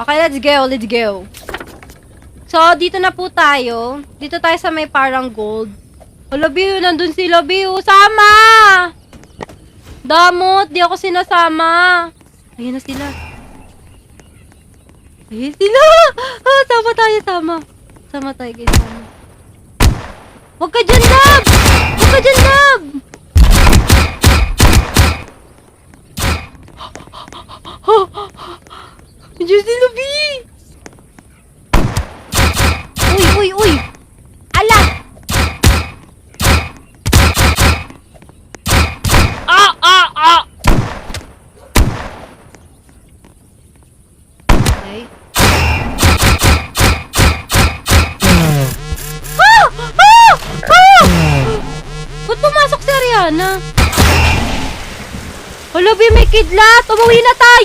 Okay, let's go, let's go. So, dito na po tayo. Dito tayo sa may parang gold. Hala, Biu, nandun sila, Biu. Sama! Damot, di ako sinasama. Ayun na sila. Ayun sila! Ah, sama tayo, sama. Sama tayo, guys, sama. Huwag ka dyan, Dab! Huwag ka dyan, Dab! Diyan sila, B! Uy, uy, uy! Ala! Ah, ah, ah! Okay. Ah! Ah! Ah! Ba't pumasok si Ariana? Hala, B, may kidlat! Umuwi na tayo!